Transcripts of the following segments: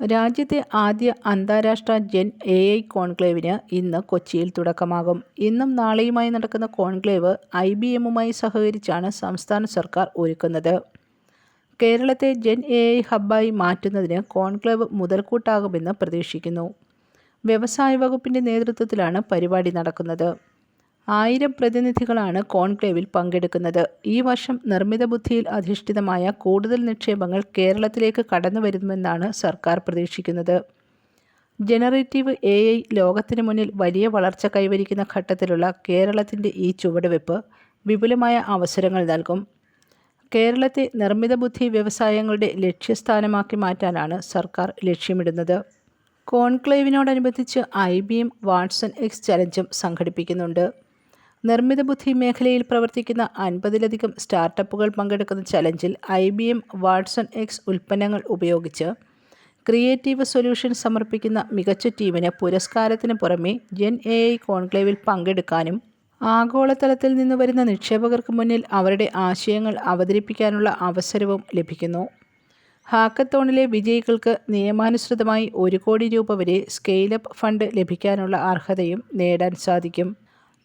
രാജ്യത്തെ ആദ്യ അന്താരാഷ്ട്ര ജെൻ എ ഐ കോൺക്ലേവിന് ഇന്ന് കൊച്ചിയിൽ തുടക്കമാകും. ഇന്നും നാളെയുമായി നടക്കുന്ന കോൺക്ലേവ് ഐ ബി എമ്മുമായി സഹകരിച്ചാണ് സംസ്ഥാന സർക്കാർ ഒരുക്കുന്നത്. കേരളത്തെ ജെൻ എ ഐ ഹബ്ബായി മാറ്റുന്നതിന് കോൺക്ലേവ് മുതൽക്കൂട്ടാകുമെന്ന് പ്രതീക്ഷിക്കുന്നു. വ്യവസായ വകുപ്പിന്റെ നേതൃത്വത്തിലാണ് പരിപാടി നടക്കുന്നത്. ആയിരം പ്രതിനിധികളാണ് കോൺക്ലേവിൽ പങ്കെടുക്കുന്നത്. ഈ വർഷം നിർമ്മിത ബുദ്ധിയിൽ അധിഷ്ഠിതമായ കൂടുതൽ നിക്ഷേപങ്ങൾ കേരളത്തിലേക്ക് കടന്നു വരുമെന്നാണ് സർക്കാർ പ്രതീക്ഷിക്കുന്നത്. ജനറേറ്റീവ് എ ഐ ലോകത്തിന് മുന്നിൽ വലിയ വളർച്ച കൈവരിക്കുന്ന ഘട്ടത്തിലുള്ള കേരളത്തിന്റെ ഈ ചുവടുവെപ്പ് വിപുലമായ അവസരങ്ങൾ നൽകും. കേരളത്തെ നിർമ്മിത ബുദ്ധി വ്യവസായങ്ങളുടെ ലക്ഷ്യസ്ഥാനമാക്കി മാറ്റാനാണ് സർക്കാർ ലക്ഷ്യമിടുന്നത്. കോൺക്ലേവിനോടനുബന്ധിച്ച് I B M Watson X ചലഞ്ചും സംഘടിപ്പിക്കുന്നുണ്ട്. നിർമ്മിത ബുദ്ധി മേഖലയിൽ പ്രവർത്തിക്കുന്ന അൻപതിലധികം സ്റ്റാർട്ടപ്പുകൾ പങ്കെടുക്കുന്ന ചലഞ്ചിൽ I B M Watson X ഉൽപ്പന്നങ്ങൾ ഉപയോഗിച്ച് ക്രിയേറ്റീവ് സൊല്യൂഷൻ സമർപ്പിക്കുന്ന മികച്ച ടീമിന് പുരസ്കാരത്തിന് പുറമെ ജെൻ എ ഐ കോൺക്ലേവിൽ പങ്കെടുക്കാനും ആഗോളതലത്തിൽ നിന്ന് വരുന്ന നിക്ഷേപകർക്ക് മുന്നിൽ അവരുടെ ആശയങ്ങൾ അവതരിപ്പിക്കാനുള്ള അവസരവും ലഭിക്കുന്നു. ഹാക്കത്തോണിലെ വിജയികൾക്ക് നിയമാനുസൃതമായി ഒരു കോടി രൂപ വരെ സ്കെയിലപ്പ് ഫണ്ട് ലഭിക്കാനുള്ള അർഹതയും നേടാൻ സാധിക്കും.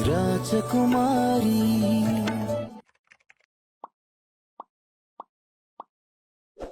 Rajakumari.